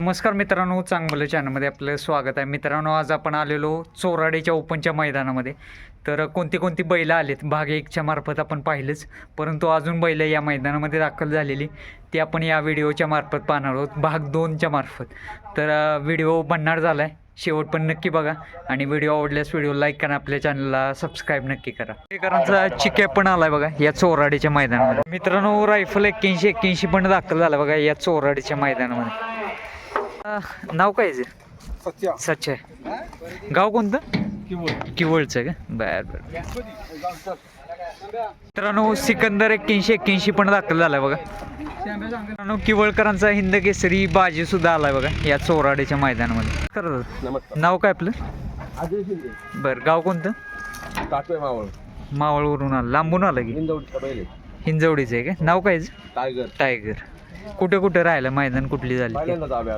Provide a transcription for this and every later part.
नमस्कार मित्रांनो चांगलं चॅनलमध्ये आपलं स्वागत आहे. मित्रांनो आज आपण आलेलो चोराडेच्या ओपनच्या मैदानामध्ये. तर कोणती कोणती बैलं आलेत? भाग एकच्या मार्फत आपण पाहिलेच परंतु अजून बैलं या मैदानामध्ये दाखल झालेली ती आपण या व्हिडिओच्या मार्फत पाहणार आहोत. भाग दोनच्या मार्फत. तर व्हिडिओ बनणार झाला आहे शेवट पण नक्की बघा आणि व्हिडिओ आवडल्यास व्हिडिओ लाईक करा आपल्या चॅनलला सबस्क्राईब नक्की करा. करांचा चिके पण आलाय बघा या चोराडीच्या मैदानामध्ये. मित्रांनो रायफल एक्क्याऐंशी एक्क्याऐंशी पण दाखल झाला बघा या चोराडीच्या मैदानामध्ये. नाव काय आहे सत्या सच आहे. गाव कोणतं? किवळचं का? बर बर. मित्रांनो सिकंदर एक्क्याऐंशी एक्क्याऐंशी पण दाखल झालाय बघा. मित्रांनो किवळकरांचा हिंद केसरी बाजी सुद्धा आलाय बघा या चोराडीच्या मैदानामध्ये. खरं नाव काय आपलं? बरं गाव कोणतं? मावळ. मावळवरून आलं. लांबून आलं की? हिंजवडीचं आहे का? नाव काय आहे? टायगर. टायगर. कुठे कुठे राहिलं? मैदान कुठली झाली?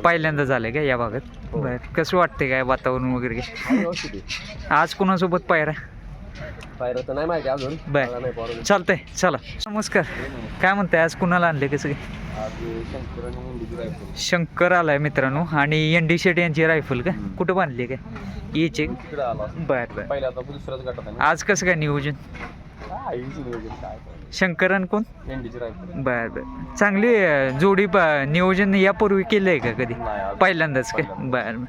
पहिल्यांदा झालंय का या भागात? हो. बर. कसं वाटतंय काय वातावरण वगैरे. आज कुणासोबत पायरा? नाही माहिती अजून. बर. चालतंय. चला. नमस्कार. काय म्हणताय? आज कुणाला आणले कसं काय शंकर आलाय मित्रांनो. आणि एन डी शेट यांची रायफल का. कुठं बांधली काय याचे? बर बर. आज कसं काय नियोजन? काय शंकरन कोण? रायफल. बर बर. चांगली अं, जोडी प- नियोजन यापूर्वी केलंय का कधी? नाही आज. पहिल्यांदाच का? बर बर.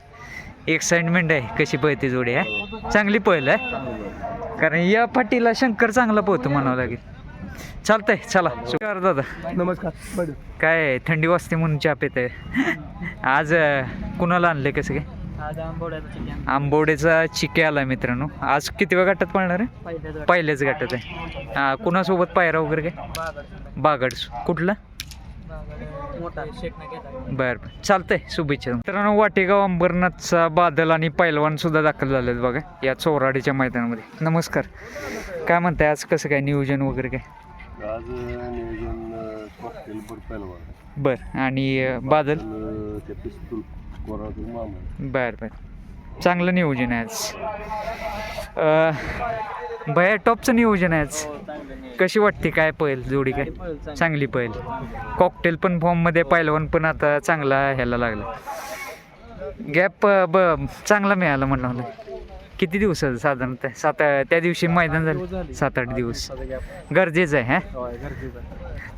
एक्साइटमेंट आहे कशी पळते जोडी आहे चांगली पळल आहे चांगलं आहे. कारण या फाटीला शंकर चांगला पोहतो म्हणावं लागेल. चालतंय चला. कर दादा. नमस्कार बरं. काय थंडी वाजते म्हणून चहा पित आहे आज अं, कुणाला आणलंय कसं काय? आंबोडेचा चिके आला मित्रांनो. आज किती वेळ गटात पळणार आहे? पहिल्याच गटात. आहे. हा कुणासोबत पायरा वगैरे काय? बागड कुठला? बरं बरं. चालतंय. शुभेच्छा. मित्रांनो वाटेगाव अंबरनाथचा बादल आणि पैलवान सुद्धा दाखल झालेत बघा या चोराडीच्या मैदानामध्ये. नमस्कार. काय म्हणताय? आज कसं काय नियोजन वगैरे काय? आज नियोजन कॉकटेल बरं. आणि अं, बादल? ते पिस्तूल. बर बर. चांगलं नियोजन आहे आज. भया टॉपचं नियोजन आहे आज. कशी वाटते काय पहिल जोडी काय? चांगली पहिल कॉकटेल पण फॉर्ममध्ये पहिलवान पण आता चांगला ह्याला लागला. गॅप ब चांगला मिळाला म्हणलं. किती दिवसाचं साधारणतः सात त्या दिवशी मैदान झालं. सात आठ दिवस. गरजेचं आहे हा?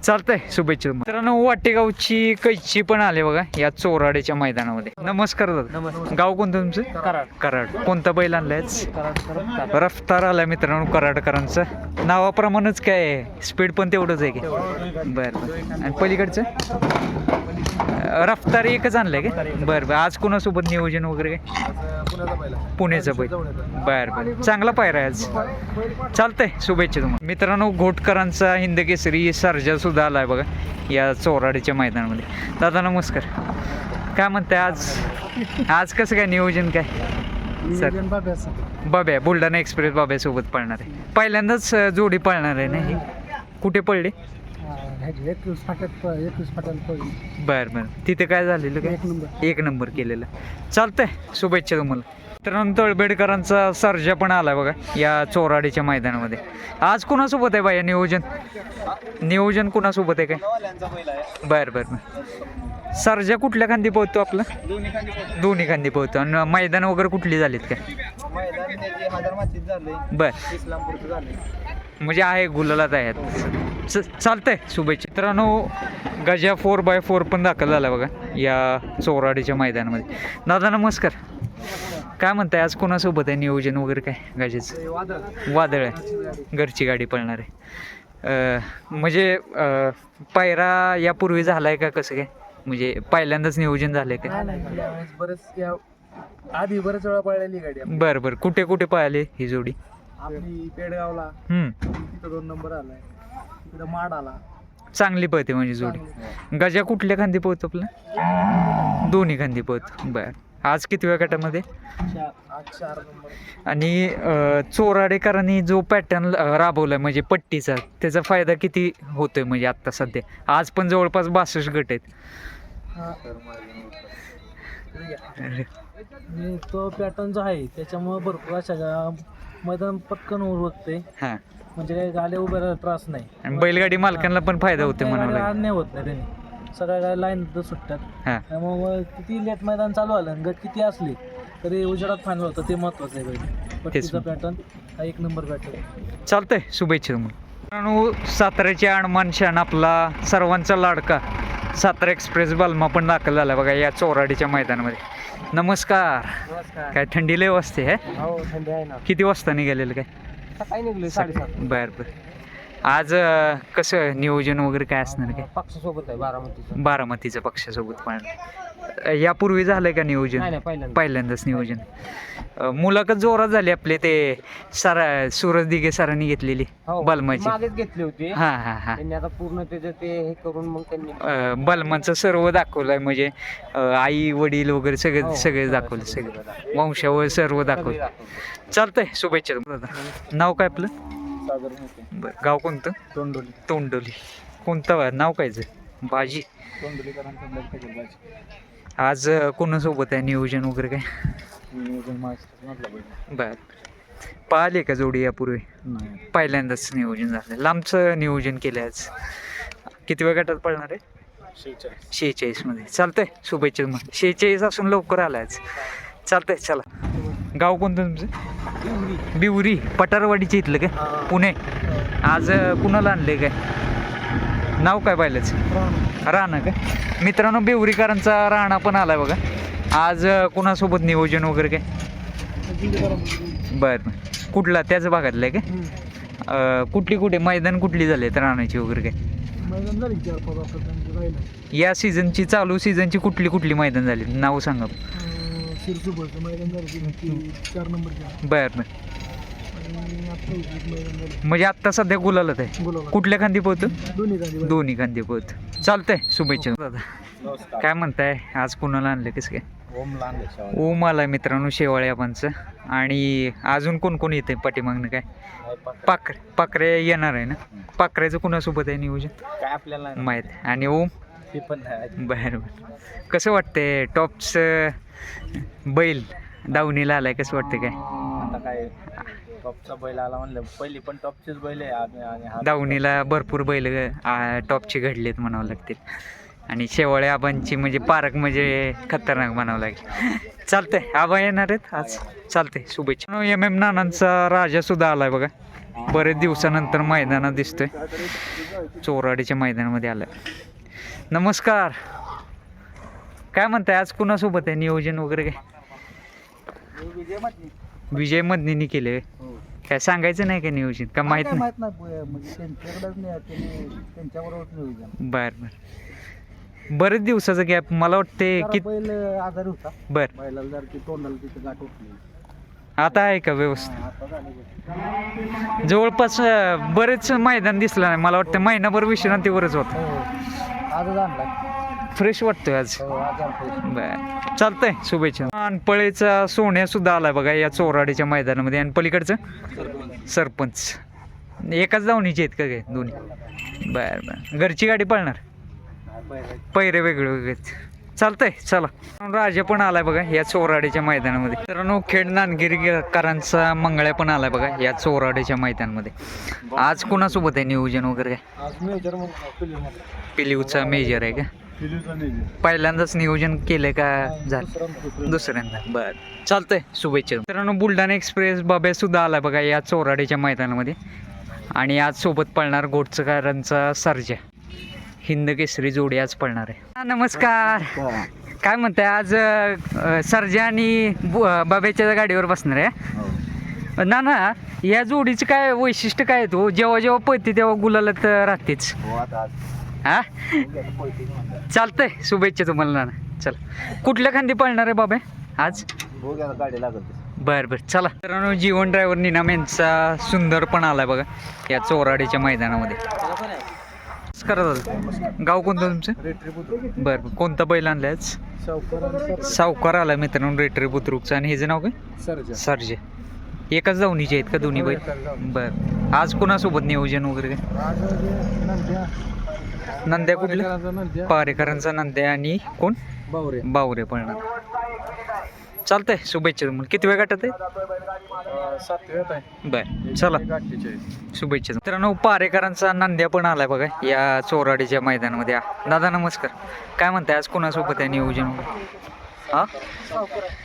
चालतंय शुभेच्छा मित्रांनो वाटेगावची कैची पण आले बघा या चोराड्याच्या मैदानामध्ये. नमस्कार दादा. गाव कोणतं तुमचं? कराड. कराड. कोणता बैल आणलाय रफ्तार आलाय मित्रांनो कराडकरांचं. नावाप्रमाणेच काय स्पीड पण तेवढंच आहे की? बरं बरं. आणि पलीकडचं? रफ्तार एकच आणलंय का? बरं बरं. आज कोणासोबत नियोजन वगैरे काय? पुण्याचं बैल. बरं बरं. चांगला पायरा आहे आज. चालतंय शुभेच्छा तुम्हाला. मित्रांनो घोटकरांचा हिंद केसरी सर्जा सुद्धा आलाय बघा या चोराडीच्या मैदानामध्ये. दादा नमस्कार. काय म्हणताय आज? आज कसं काय नियोजन काय? सर. बाब्या बुलढाणा एक्सप्रेस बाब्यासोबत पळणार आहे. पहिल्यांदाच जोडी पळणार आहे ना ही? कुठे पडले एकवीस फाट्यात एकवीस बरं बरं. तिथे काय झालेलं काय? एक नंबर. एक नंबर केलेलं. चालतंय. शुभेच्छा तुम्हाला. मित्रांनो तळबेडकरांचा सर्जा पण आलाय बघा या चोराडीच्या मैदानामध्ये. आज कुणासोबत आहे बाया नियोजन? नियोजन कुणासोबत आहे काय? बरं बरं बरं. सर्जा कुठल्या खांदी पोहतो आपलं? दोन्ही खांदी पोहतो आणि मैदान वगैरे कुठली झालीत काय? बर. म्हणजे आहे गुलालात आहेत. च- चालतंय. शुभेच्छा. मित्रांनो गजा फोर बाय फोर पण दाखल झाला बघा या चोराडीच्या मैदानामध्ये. दादा नमस्कार. काय म्हणताय आज कोणासोबत आहे नियोजन वगैरे काय गजाचं? वादळ आहे. घरची गाडी पळणार आहे. म्हणजे पायरा यापूर्वी झाला आहे का कसं काय? म्हणजे पहिल्यांदाच नियोजन झालंय का? बरेच आधी बरेच वेळा पळलेली गाडी. बरं बरं. कुठे कुठे पाहिले ही जोडी? आपली पेडगावला. दोन नंबर आलाय. माड आला चांगली पळते म्हणजे जोडी. गजा कुठल्या खांदी पोहतो आपला? दोन्ही खांदी पोहतो बर. आज किती वेळ गटामध्ये? आणि चोराडेकरांनी जो पॅटर्न राबवलाय म्हणजे पट्टीचा त्याचा फायदा किती होतोय म्हणजे आत्ता सध्या? आज पण जवळपास बासष्ट गट आहेत. तो पॅटर्न जो आहे त्याच्यामुळे भरपूर अशा मैदान पटकन उरवते हां. म्हणजे काही गाड्या उभ्या राहायला त्रास नाही. आणि बैलगाडी मालकांना पण फायदा होतो लागेल. अन्याय होत नाही त्यांनी. सगळ्या गाड्या लाईन सुटतात. हां. त्यामुळे किती लेट मैदान चालू आलं गट किती असले तरी उजेडात फायनल होतं ते महत्वाचं आहे पहिले पट्टीचा पॅटर्न हा एक नंबर पॅटर्न चालतंय शुभेच्छा तुम्हाला. मित्रांनो साताऱ्याचे अणमान शान आपला सर्वांचा लाडका सातारा एक्सप्रेस बलमा पण दाखल झाला बघा या चोराडीच्या मैदानामध्ये. नमस्कार. नमस्कार. काय थंडी लय वाजते हे? हो थंडी आहे ना. किती वाजता निघालेलं काय? निघले साडेसात. बर बर. आज अं, कसं नियोजन वगैरे काय असणार काय? पक्षासोबत आहे बारामतीचं. बारामतीचं पक्षासोबत पण. यापूर्वी झालंय का नियोजन? नाही पहिल्यांदा पहिल्यांदाच. नियोजन. अं, मुलाखत जोरात झाली आपले ते सरा सूरज दिघे सरांनी घेतलेली हो बलमाची. मागेच घेतले होते. हा हा हा. त्यांनी आता पूर्ण त्याचं ते हे करून मग त्यांनी अं, बलमाचं सर्व दाखवलंय म्हणजे अं, आई वडील वगैरे सगळे हो, सगळे दाखवले सगळे वंशावळ सर्व दाखवलं. चालतंय शुभेच्छा दादा नाव काय आपलं? होते बरं गाव कोणतं? तोंडोली. तोंडोली. कोणतं वा- नाव कायचं बाजी. तोंडोलीकरांचा आज अं, कोणासोबत आहे नियोजन वगैरे काय? नियोजन महाराष्ट्रात म्हटलं पाहिजे बर. पाहिले का जोडी यापूर्वी? नाही. पहिल्यांदाच नियोजन झालं लांबचं नियोजन केलं आज. किती वेळ गटात पडणार आहे? शेहेचाळीस. शेहेचाळीसमध्ये. चालतंय. शुभेच्छा तुम्हाला. शेहेचाळीस असून लवकर आला आज. चालतंय चला. गाव कोणतं तुमचं? बिवरी. पटारवाडीच्या इथलं काय? पुणे. आज अं, कुणाला आणले काय? नाव काय पाहिलंच? राणा काय मित्रांनो बिवरीकरांचा राणा पण आलाय बघा. आज कुणासोबत नियोजन वगैरे काय? बरं. कुठला? त्याच भागातलं आहे काय? कुठली कुठे? मैदान कुठली झाले राणाची वगैरे काय? या सीझनची चालू सीझनची कुठली कुठली मैदान झाली? नाव सांगा शिरसुबरचं मैदान झालं ते चार नंबरच्या. बरं बरं आणि आता एक मैदान झालं म्हणजे आत्ता सध्या गुलालत आहे. कुठल्या खांदी पोहतो? दोन्ही गाडी दोन्ही खांदी पोहतो. चालतंय शुभेच्छा. दादा नमस्कार काय म्हणताय? आज कुणाला आणलं कसं काय? ओम ओम आलाय मित्रांनो शेवाळे आपणचं. आणि अजून कोण कोण येते पाठीमागनं काय? पाक पाकरे. येणार आहे ना? पाकऱ्याचं कुणासोबत आहे नियोजन? काय आपल्याला माहीत. आणि ओम? पण बरं बरं. कसं वाटतंय टॉपचं बैल. दावणीला आलाय कसं वाटतं काय? आता काय टॉपचा बैल आला म्हणलं पहिली पण टॉपचेच बैल आहे आणि हा दावणीला भरपूर बैल आ, टॉपचे घडलेत म्हणावं लागतील. आणि शेवाळे आबांची म्हणजे पार्क म्हणजे खतरनाक म्हणावं लागेल. चालतंय आबा येणार आहेत आज. चालतंय शुभेच्छा. एम एम नानांचा राजा सुद्धा आलाय बघा. बरेच दिवसानंतर मैदानात दिसतोय. चोराडीच्या मैदानामध्ये आलाय. नमस्कार. काय म्हणताय आज कुणासोबत आहे नियोजन वगैरे काय? विजय मदनीने केले काय सांगायचं नाही का नियोजन का माहीत नाही? म्हणजे बर बर. बरेच दिवसाचा गॅप मला वाटते की बैल आजारी होता. बर. आता आहे का व्यवस्थित? जवळपास बरेच मैदान दिसलं नाही. मला वाटतं महिनाभर विश्रांतीवरच होतं. हो आणला फ्रेश वाटतोय आज. हो बर. चालतंय शुभेच्छा. अनपळेचा सोन्या सुद्धा आलाय बघा या चोराडीच्या मैदानामध्ये. आणि पलीकडचं? सरपंच. एकाच धावणीचे आहेत का काय दोन्ही? बर बर. घरची गाडी पळणार? पैरे वेगळे वेगळेच चालतंय चला. राजा पण आलाय बघा या चोराडीच्या मैदानामध्ये. मित्रांनो खेड नानगिरीकरांचा मंगळ्या पण आलाय बघा या चोराडीच्या मैदानामध्ये. आज कुणासोबत आहे नियोजन वगैरे? काय पिलीवचा मेजर आहे का? पहिल्यांदाच नियोजन केलंय का? झालं. दुसऱ्यांदा. बर. चालतंय. शुभेच्छा. मित्रांनो बुलढाणा एक्सप्रेस बाब्या सुद्धा आलाय बघा या चोराडीच्या मैदानामध्ये. आणि आज सोबत पळणार गोडचकारांचा सर्जा. हिंद केसरी जोडी आज पळणार आहे. हा, नमस्कार. काय म्हणताय आज सर्जा आणि बु- अं, बाब्याच्या गाडीवर बसणार आहे. ना ना या जोडीचं काय वैशिष्ट्य काय तो? जेव्हा जेव्हा पळते तेव्हा गुलालात राहतेच. हो? चालतंय शुभेच्छा तुम्हाला नाना. चला. कुठल्या खांदी पळणार आहे बाबा? आज? बर बर. चला. मित्रांनो जीवन ड्रायव्हर निनाम यांचा सुंदर पण आलाय बघा या चोराडीच्या मैदानामध्ये. नमस्कार दादा. गाव कोणतं तुमचं? बरं बरं. कोणता बैल आणलाय आज? सावकार आला मित्रांनो रेटरी बुद्रुकचा. आणि ह्याचं नाव काय? सरजा. सरजे. एकाच जाऊनीचे आहेत का दोन्ही बैल? बर. आज कोणासोबत नियोजन वगैरे काय? नंद्या कुठल्या? पारेकरांचा नंद्या. आणि कोण? बावरे. बावरे पळणार. चालतंय शुभेच्छा तुम्हाला. किती वेळ गाठत आहे? बर चला. शुभेच्छा. मित्रांनो पारेकरांचा नांद्या पण आलाय बघा या चोराडीच्या मैदानामध्ये. दादा नमस्कार. काय म्हणताय आज कोणासोबत आहे नियोजन? हा?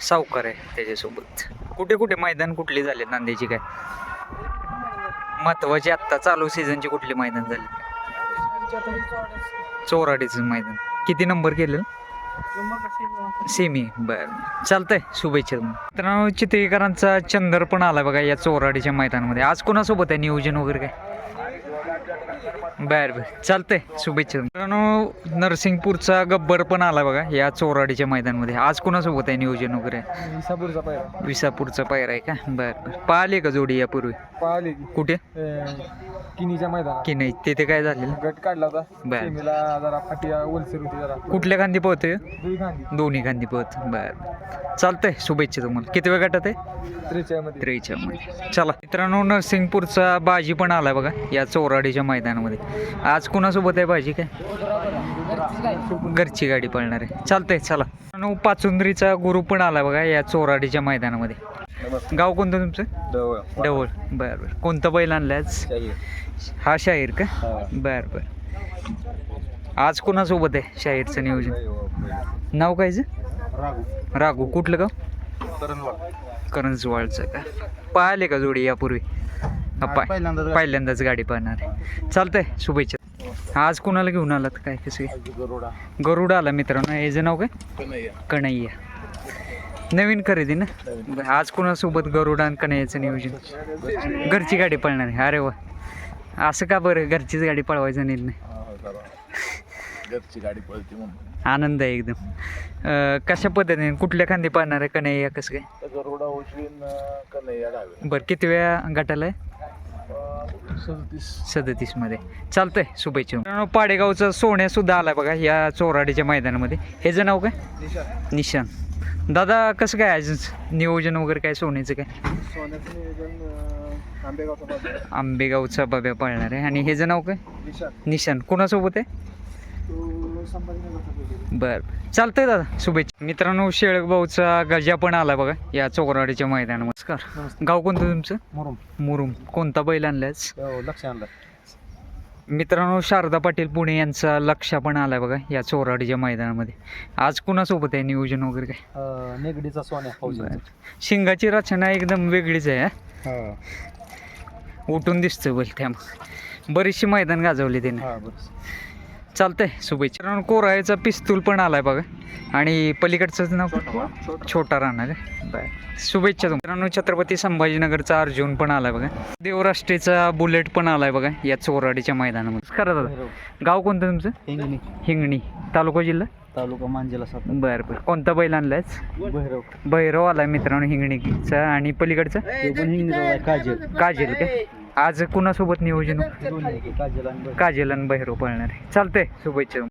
सावकार आहे त्याच्यासोबत. कुठे कुठे? मैदान कुठली झाले नांद्याची काय? महत्वाची आत्ता चालू सीझनची कुठली मैदान झाली? चोराडीचं मैदान. किती नंबर केलं सेमी. बर. चालतंय. शुभेच्छा. मित्रांनो चित्रीकरांचा चंदर पण आला बघा या चोराडीच्या मैदानामध्ये. आज कोणासोबत आहे? नियोजन वगैरे काय? बर बर. चालतंय. शुभेच्छा मित्रांनो नरसिंगपूरचा गब्बर पण आला बघा या चोराडीच्या मैदानामध्ये. आज कोणासोबत आहे नियोजन वगैरे? विसापूरचा पायरा. विसापूरचा पायरा आहे का? बर बर. पाहिले का जोडी यापूर्वी? पाहिले. कुठे? किनीच्या मैदानात. की नाही तिथे काय झालेलं? गट काढला होता. बर. सेमीला जरा फाटी ओलसर होती जरा. कुठल्या पोहतोय दुई गांधी दोन्ही गांधी पोहत बर चालतंय. शुभेच्छा तुम्हाला. किती वेळ गाठत आहे? त्रेचाळीमध्ये त्रेच्या मध्ये चला. मित्रांनो नरसिंगपूरचा बाजी पण आलाय बघा या चोराडीच्या मैदानामध्ये. आज कुणासोबत आहे बाजी काय? घरची गाडी पळणार आहे. चालतंय चला. मित्रांनो पाचुंद्रीचा गुरु पण आलाय बघा या चोराडीच्या मैदानामध्ये. गाव कोणतं तुमचं? डवळ बरं बरं. कोणतं बैल आणलं आज? हा शाहीर का? बर बर. आज कुणासोबत आहे शाहीरचं नियोजन? नाव कायचं राघू. कुठलं गाव? करंजवाळचं का? पाहिले का जोडी यापूर्वी? हा, पहिल्यांदाच पहिल्यांदाच गाडी पाहणार आहे. चालतंय शुभेच्छा. आज कुणाला घेऊन आलात? काय कसं काय गरोडा. गरुड आला मित्रांनो. याचं नाव काय? कन्हैया. नवीन खरेदी ना? आज कुणासोबत गरुड आणि कन्हैयाचं नियोजन? घरची गाडी पळणार आहे. अरे वा. असं का बरं? घरचीच गाडी पळवायचा घरची गाडी पळते म्हणून. आनंद आहे एकदम. कशा पद्धतीने? कुठल्या खांदी पाहणार आहे कन्हैया? कसं काय? बरं किती वेळा गटाला आहे? सदतीस. सदतीसमध्ये. चालतंय शुभेच्छा. पाडेगावचा सोन्या सुद्धा आला बघा या चोराडीच्या मैदानामध्ये. ह्याचं नाव काय? निशान. दादा कसं काय आज नियोजन वगैरे काय सोन्याचं काय? सोन्याचं नियोजन आंबेगावचा बाब्या पाळणार. आहे आणि ह्याचं नाव काय? निशान. कोणासोबत आहे? बरं. चालतंय दादा शुभेच्छा. मित्रांनो शेळकभाऊचा गजा पण आला बघा या चोराडीच्या मैदानात नमस्कार. गाव कोणतं तुमचं? मुरुम. मुरुम. कोणता बैल आणलायच हो लक्ष आणलं. मित्रांनो शारदा पाटील पुणे यांचा लक्ष पण आलाय बघा या चोराडीच्या मैदानामध्ये. आज कुणासोबत आहे नियोजन वगैरे काय? नेगडीचा सोन्या. शिंगाची रचना एकदम वेगळीच आहे हा. उठून दिसतं बैल त्यामुळे बरीचशी मैदान गाजवली त्याने. चालतंय शुभेच्छा कोरायचा पिस्तूल पण आलाय बघा. आणि पलीकडचं नाव छोटा राहणार आहे. शुभेच्छा मित्रांनो छत्रपती संभाजीनगरचा अर्जुन पण आलाय बघा. देवराष्ट्रीचा बुलेट पण आलाय बघा या चोराडीच्या मैदानामध्ये. खरं दादा गाव कोणतं तुमचं? हिंगणी. हिंगणी. तालुका जिल्हा? तालुका मांजेला बरं बरं. कोणता बैल आणलाय भैरव. भैरव आलाय मित्रांनो हिंगणीचा. आणि पलीकडचा? काजल. काजेल काय आज कुणासोबत नियोजन? दोन्ही काजल आणि काजेल आणि भैरव पळणार आहे. चालतंय शुभेच्छा